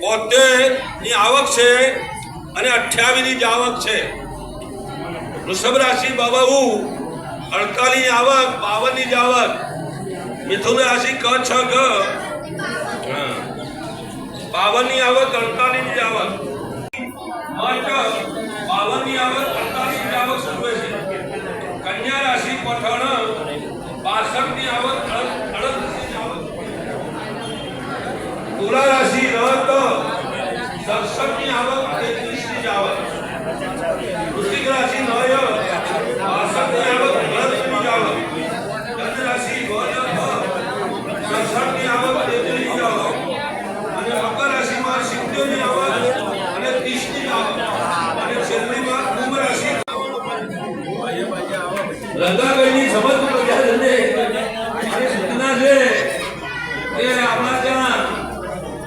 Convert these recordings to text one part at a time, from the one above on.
બોતેરની આવક છે અને અઠ્યાવીસની જ આવક છે. વૃષભ રાશિ બાબુ અડતાલીસ આવક બાવનની જ આવક. મિથુન રાશિ ક, છ ગ. બાવનની આવક અડતાલીસની જ આવક. બાવનની આવક અડતાલીસની જ આવક સૂચવે છે કન્યા રાશિ, પઠણ બાસઠની આવક અડત્રીસની આવક તુલા રાશિ રત સડસઠની આવક તેત્રીસની જ આવક. વૃશ્ચિક રાશિ નય બાસઠની આવક અડત્રીસની જ આવક ધન રાશિ વન સડસઠની આવક તેત્રીસની ની આવક. અને મકર રાશિમાં સિત્તેરની આવક અને ત્રીસની આવક. અને છેલ્લીમાં કુંભ રાશિ. લંકાગઢની સમજ પ્રજાજનને મારી સૂચના છે કે આપણા ત્યાં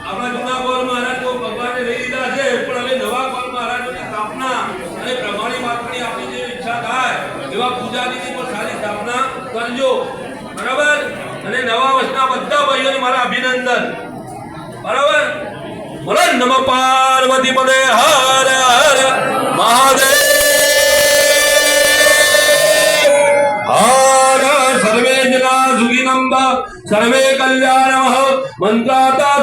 આપણા જૂના ગોળ મહારાજ તો ભગવાને લઈ લીધા છે પણ હવે નવા ગોળ મહારાજોની સ્થાપના અને પ્રમાણી માત્રની આપણી જે ઈચ્છા થાય એવા પૂજારીની પણ સારી સ્થાપના કરજો બરાબર? અને નવા વર્ષના બધા ભાઈઓને મારા અભિનંદન. બરાબર? બોલો પાર્વતી પદે, હર હર મહાદેવ. સર્વે જના સુખિનંબ સર્વે કલ્યાણમઃ મંત્રાતા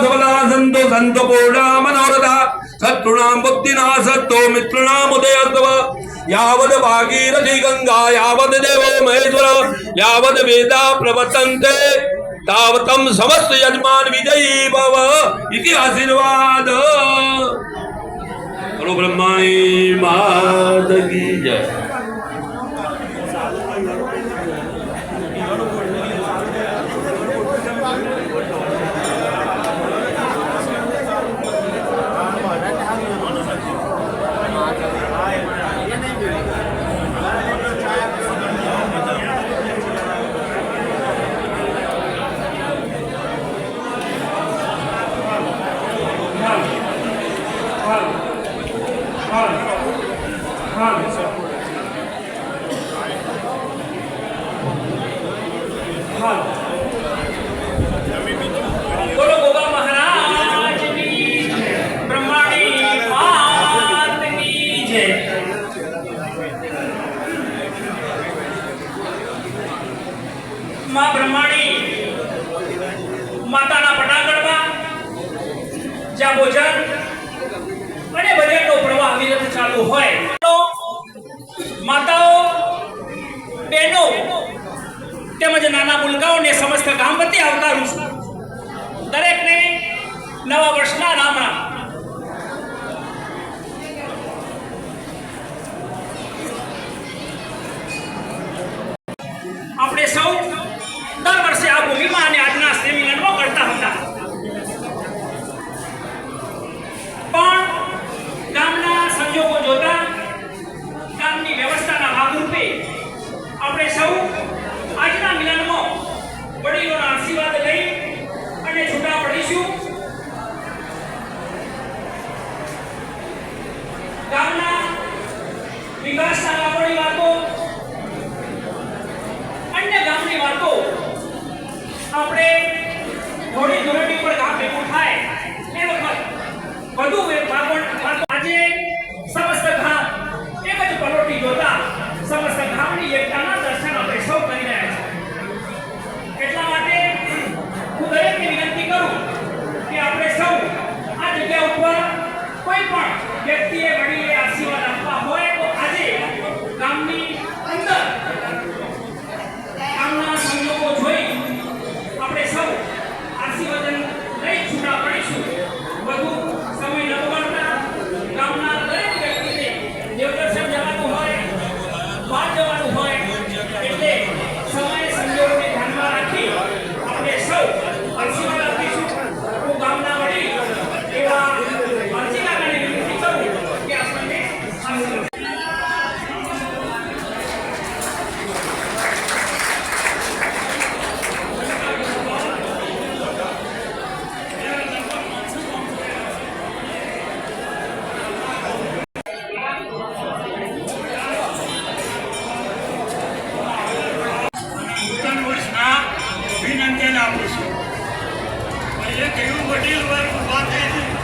સંતો સંતો પૂર્ણા મનોરથા શત્રુણામ બુદ્ધિના સત્તો મિત્રુણામ ઉદયસ્તવ યાવદ ભાગીરથી ગંગા યાવદ દેવો મહેશ્વર યાવદ વેદા પ્રવર્તન્તે તાવતમ સમસ્ત યજમાન વિજયી ભવ ઇતિ આશીર્વાદ બોલો બ્રહ્માણી માત કી જય બોલો ગોગા મહારાજની જય. બ્રહ્માણી માતની જય. માં બ્રહ્માણી માતાના પટાગઢમાં જ્યાં ભોજન? અને ભજનનો પ્રવાહ અવિરત ચાલુ હોય. માતાઓ, બહેનો તેમજ નાના મુલકાઓને સમસ્ત ગામ વતી આવકારું છું. દરેકને નવા વર્ષના રામ કેવું વડીલ વર્ગ ઊભા થઈ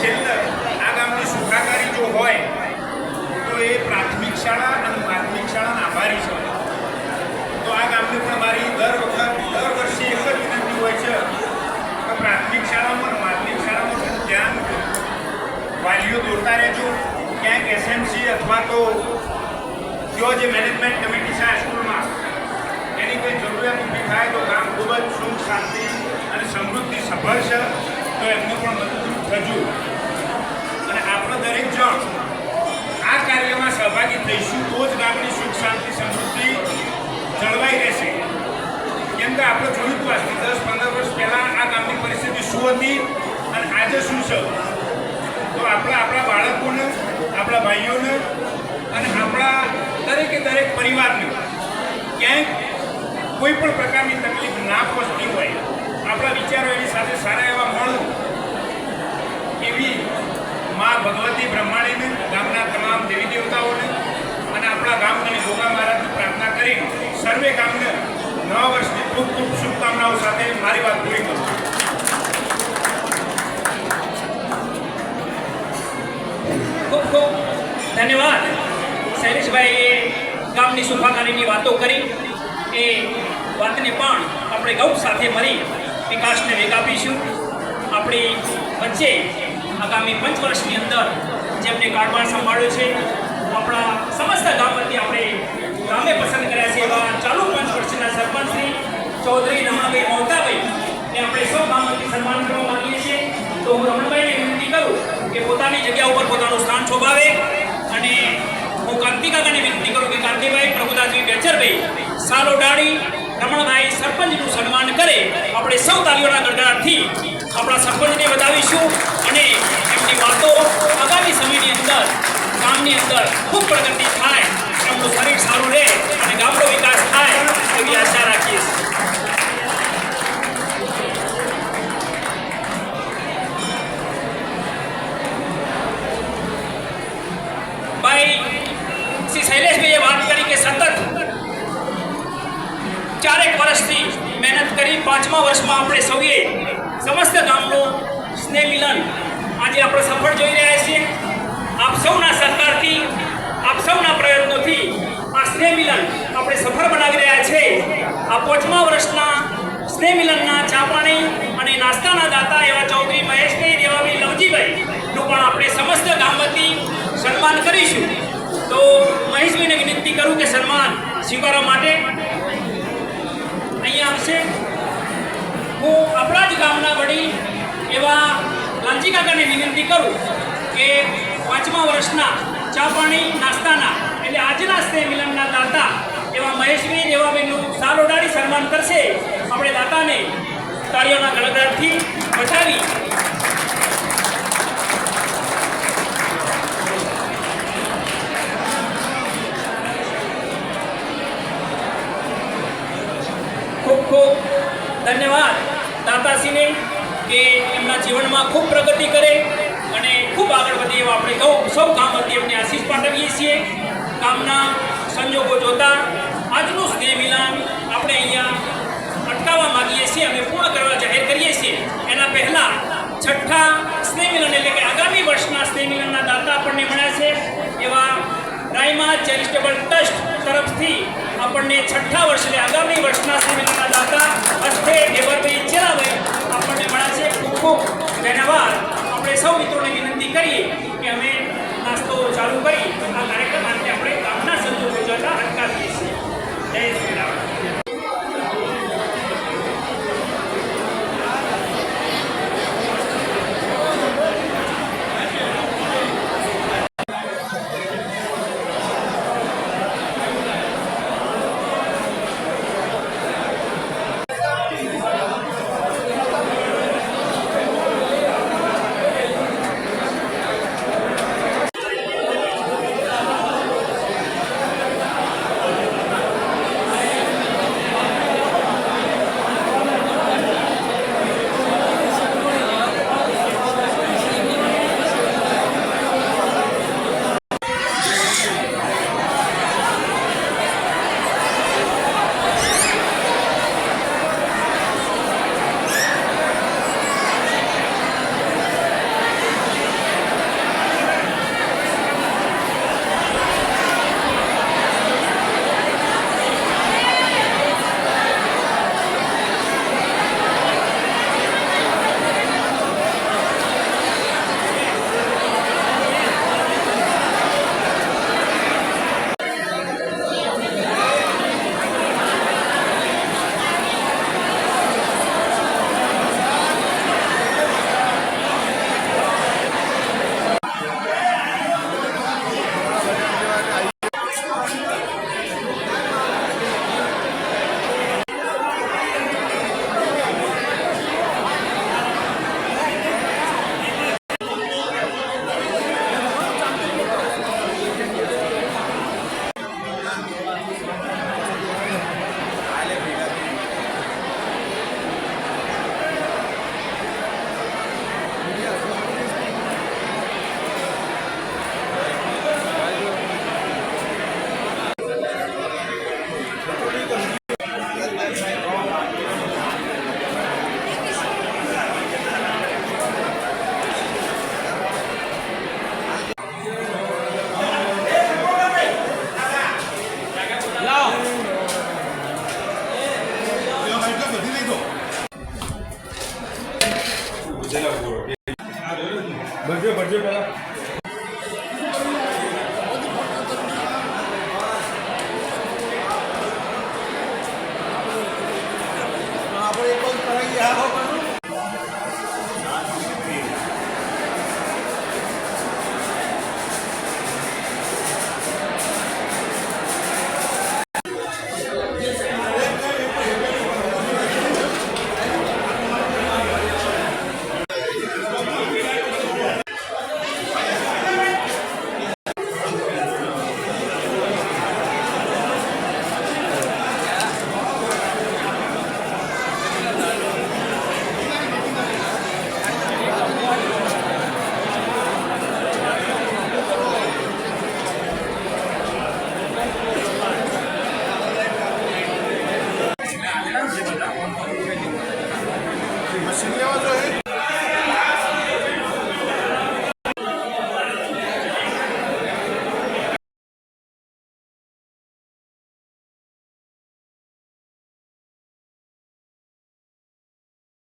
છેલ્લે આ ગામની સુખાકારી જો હોય, તો એ પ્રાથમિક શાળા અને માધ્યમિક શાળા આભારી છે. તો આ ગામની પણ મારી દર વખત, દર વર્ષે એક જ વિનંતી હોય છે કે પ્રાથમિક શાળામાં માધ્યમિક શાળામાં ધ્યાન વાલીઓ દોરતા રહેજો. ક્યાંક એસએમસી અથવા તો જો જે મેનેજમેન્ટ કમિટી છે આ એની કોઈ જરૂરિયાત ઊભી થાય તો ગામ ખૂબ જ સુખ, શાંતિ અને સમૃદ્ધિ સફળ છે. તો એમને પણ મદદરૂપ થજો અને આપણે દરેક જણ આ કાર્યમાં સહભાગી થઈશું. તો જ ગામની સુખ, શાંતિ, સમૃદ્ધિ જળવાઈ રહેશે. કેમ કે આપણે જોયું હતું આજથી દસ, પંદર વર્ષ પહેલાં આ ગામની પરિસ્થિતિ શું હતી અને આજે શું છે? તો આપણે, આપણા બાળકોને, આપણા ભાઈઓને અને આપણા દરેકે દરેક પરિવારને ક્યાંય કોઈ પણ પ્રકારની તકલીફ ના પહોંચતી હોય. આપણા વિચારો એની સાથે સારા એવા મળું એવી મા ભગવતી બ્રહ્માણીને ગામના તમામ દેવી દેવતાઓને અને આપણા ગામ અને ગોગા મહારાજની પ્રાર્થના કરી સર્વે ગામને નવા વર્ષની ખૂબ ખૂબ શુભકામનાઓ સાથે મારી વાત પૂરી કરું ખૂબ ખૂબ ધન્યવાદ. શૈલેષભાઈએ ગામની સુખાકારીની વાતો કરી. એ વાતને પણ આપણે ગૌ સાથે મળી વિકાસને વેગ આપીશું. આપણી વચ્ચે આગામી પંચ વર્ષની અંદર જેમને કારભાર સંભાળ્યો છે આપણા સમસ્ત ગામ વતી આપણે ગામે પસંદ કર્યા છે એવા ચાલુ પંચ વર્ષના સરપંચ શ્રી ચૌધરી નમાભાઈ મમતાભાઈ ને આપણે સૌ ગામ વતી સન્માન કરવા માંગીએ છીએ. તો હું રમણભાઈને વિનંતી કરું કે પોતાની જગ્યા ઉપર પોતાનું સ્થાન શોભાવે અને હું કાંતિકાકાને વિનંતી કરું કે કાંતિભાઈ પ્રભુદાસજી બેચરભાઈ સાલો ડાળી રમણભાઈ સરપંચનું સન્માન કરે. આપણે સૌ તાલીઓના ગડગડાટથી આપણા સરપંચને વધાવીશું અને એમની વાતો આગામી સમયની અંદર, ગામની અંદર ખૂબ પ્રગતિ થાય. એમનું શરીર સારું રહે અને ગામનો વિકાસ થાય એવી આશા રાખીએ છીએ. પાંચમા વર્ષમાં આપણે સૌએ સમસ્ત ગામનું સ્નેહ મિલન આજે આપણે સફળ જોઈ રહ્યા છીએ. આપ સૌના સહકારથી, આપ સૌના પ્રયત્નોથી આ સ્નેહ મિલન આપણે સફળ બનાવી રહ્યા છે આ પાંચમા વર્ષના સ્નેહ મિલનના ચા પાણી અને નાસ્તાના દાતા એવા ચૌધરી મહેશભાઈ દેવાભાઈ લવજીભાઈ નું પણ આપણે સમસ્ત ગામ વતી સન્માન કરીશું. તો મહેશભાઈને વિનંતી કરું કે સન્માન સ્વીકારવા માટે અહીંયા આવશે. હું આપણા જ ગામના વડી એવા લાલજી કાકાને વિનંતી કરું કે પાંચમા વર્ષના ચા પાણી નાસ્તાના એટલે આજના સ્નેહ મિલનના દાતા એવા મહેશભાઈ દેવાભાઈનું સાલ ઓડાડી સન્માન કરશે. આપણે દાતાને તાળીઓના ગણગડાટથી બચાવી. ખૂબ ખૂબ ધન્યવાદ. દાતાશ્રીને કે એમના જીવનમાં ખૂબ પ્રગતિ કરે અને ખૂબ આગળ વધે એવા આપણે સૌ સૌ કામ હતી એમને આશીષ પાઠવીએ છીએ. કામના સંજોગો જોતા આજનું સ્નેહ મિલાન આપણે અહીંયા અટકાવવા માગીએ છીએ અને પૂર્ણ કરવા જાહેર કરીએ છીએ. એના પહેલાં છઠ્ઠા સ્નેહ મિલન એટલે કે આગામી વર્ષના સ્નેહ મિલનના દાતા આપણને મળ્યા છે. એવા રાયમા ચેરિટેબલ ટ્રસ્ટ તરફથી આપણને છઠ્ઠા વર્ષે આગામી વર્ષના સેમિનારના દાતા હસ્તે દેવરભાઈ ચેરાભાઈ આપણને મળ્યા છે ખૂબ ધન્યવાદ. આપણે સૌ મિત્રોને વિનંતી કરીએ કે અમે નાસ્તો ચાલુ કરી. આ કાર્યક્રમ માટે આપણે ગામના સંજોગો જોતા અટકાવીએ છીએ. જય શ્રી